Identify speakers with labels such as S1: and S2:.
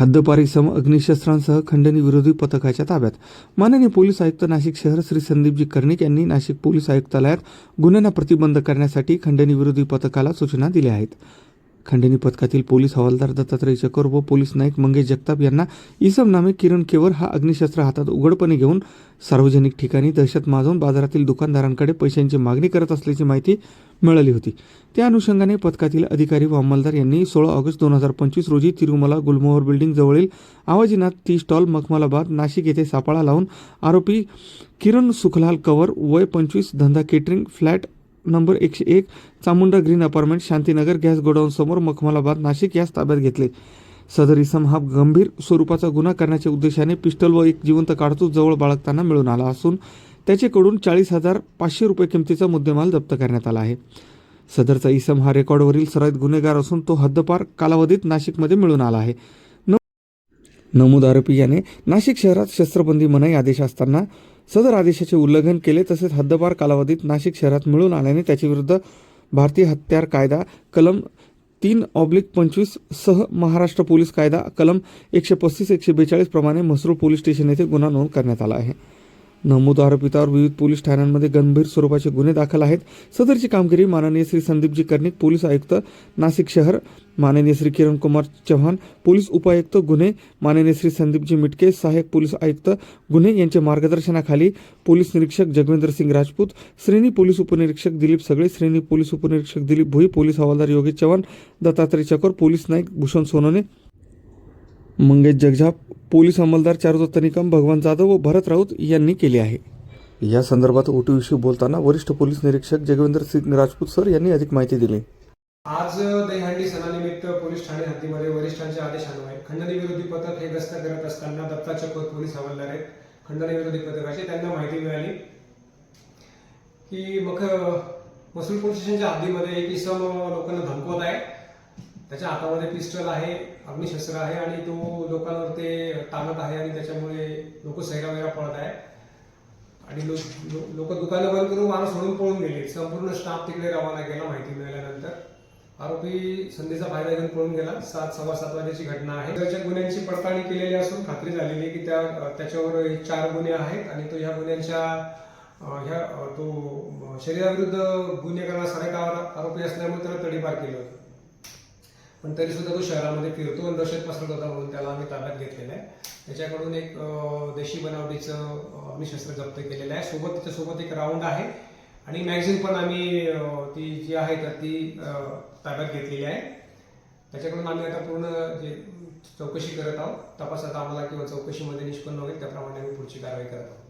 S1: हद्दपारी सम अग्निशस्त्रांसह खंडणी विरोधी पथकाच्या ताब्यात. माननीय पोलीस आयुक्त नाशिक शहर श्री संदीपजी कर्णिक यांनी नाशिक पोलीस आयुक्तालयात गुन्ह्यांना प्रतिबंध करण्यासाठी खंडणी विरोधी पथकाला सूचना दिल्या आहेत. खंडणी पथकातील पोलीस हवालदार दत्तात्रय चकर व पोलीस नाईक मंगेश जगताप यांना इसम नामे किरण केवर हा अग्निशस्त्र हातात उघडपणे घेऊन सार्वजनिक ठिकाणी दहशत माजवून बाजारातील दुकानदारांकडे पैशांची मागणी करत असल्याची माहिती मिळाली होती. त्या अनुषंगाने पथकातील अधिकारी व अंमलदार यांनी सोळा ऑगस्ट दोन हजार पंचवीस रोजी तिरुमला गुलमोहर बिल्डिंग जवळील आवाजीनाथ टी स्टॉल मखमलाबाद नाशिक येथे सापळा लावून आरोपी किरण सुखलाल कवर वय पंचवीस धंदा केटरिंग फ्लॅट नंबर एकशे एक Chamunda green apartment Shantinagar gas godown समोर मखमलाबाद नाशिक यास ताब्यात घेतले. सदर इसम हा गंभीर स्वरूपाचा गुन्हा करण्याच्या उद्देशाने पिस्टल व एक जिवंत काडतूस जवळ बाळगताना मिळून आला असून त्याच्याकडून चाळीस हजार पाचशे रुपये किमतीचा मुद्देमाल जप्त करण्यात आला आहे. सदरचा इसम हा रेकॉर्डवरील सराईत गुन्हेगार असून तो हद्दपार कालावधीत नाशिकमध्ये मिळून आला आहे. न- नमूद आरोपी याने नाशिक शहरात शस्त्रबंदी मनाई आदेश असताना सदर आदेशाचे उल्लंघन केले तसेच हद्दपार कालावधीत नाशिक शहरात मिळून आल्याने त्याच्याविरुद्ध भारतीय हत्यार कायदा कलम तीन ऑब्लिक पंचवीस सह महाराष्ट्र पोलीस कायदा कलम एकशे पस्तीस एकशे बेचाळीस प्रमाणे म्हसरूळ पोलीस स्टेशन येथे गुन्हा नोंद करण्यात आला आहे. नमूद आरोपितावर विविध पोलीस ठाण्यांमध्ये गंभीर स्वरूपाचे गुन्हे दाखल आहेत. सदरची कामगिरी माननीय श्री संदीपजी कर्णिक पोलीस आयुक्त नाशिक शहर माननीय श्री किरण कुमार चव्हाण पोलीस उपायुक्त गुन्हे माननीय श्री संदीपजी मिटके सहाय्यक पोलीस आयुक्त गुन्हे यांच्या मार्गदर्शनाखाली पोलीस निरीक्षक जगवेंद्र सिंग राजपूत श्रेणी पोलीस उपनिरीक्षक दिलीप सगळे श्रेणी पोलीस उपनिरीक्षक दिलीप भोई पोलीस हवालदार योगेश चव्हाण दत्तात्रय चकोर पोलीस नाईक भूषण सोनोने मंगेश जगझाप पोलीस अंमलदार चारुदत्त निकम भगवान जाधव व भरत राऊत यांनी केली आहे. या संदर्भात ओटीविषयी बोलताना वरिष्ठ पोलीस निरीक्षक जगवेंद्र सिंग राजपूत सर यांनी अधिक माहिती दिली.
S2: आज दहीहंडी सणानिमित्त पोलीस ठाणे हद्दीमध्ये वरिष्ठांच्या आदेशान्वये खंडणी विरोधी पथक हे गस्त करत असताना दत्ता चकोर पोलीस हवालदार आहेत. खंडणी विरोधी पथकाचे त्यांना माहिती मिळाली. की मग मसूल पोलीस स्टेशनच्या हद्दीमध्ये एक इसम लोकांना धमकवत आहे. त्याच्या हातामध्ये पिस्टल आहे अग्निशस्त्र आहे आणि तो लोकांवर ते ताणत आहे आणि त्याच्यामुळे लोक सैरावैरा पळत आहे आणि लोक लोक दुकानं बंद करून माणूस सोडून पळून गेले. संपूर्ण स्टाफ तिकडे रवाना केला माहिती मिळाल्यानंतर. आरोपी संधीचा फायदा घेऊन पळून गेला. सात सव्वा सात वाजेची घटना आहे. त्याच्या गुन्ह्यांची पडताळणी केलेली असून खात्री झालेली आहे की त्या त्याच्यावर हे चार गुन्हे आहेत आणि तो ह्या गुन्ह्यांच्या ह्या तो शरीराविरुद्ध गुन्हे करणारा सराईत आरोपी असल्यामुळे त्याला तडीपार केलं होतं. पण तरी सुद्धा तो शहरामध्ये फिरतो आणि दहशत पसरत होता म्हणून त्याला आम्ही ताब्यात घेतलेलं आहे. त्याच्याकडून एक देशी बनावटीचं आम्ही शस्त्र जप्त केलेलं आहे. सोबत त्याच्यासोबत एक राऊंड आहे. आणि मॅगझिन पण आम्ही ती जी आहे तर ती ताब्यात घेतलेली आहे. त्याच्याकडून आम्ही आता पूर्ण जे चौकशी करत आहोत तपासात आम्हाला किंवा चौकशीमध्ये निष्पन्न होईल त्याप्रमाणे आम्ही पुढची कारवाई करत आहोत.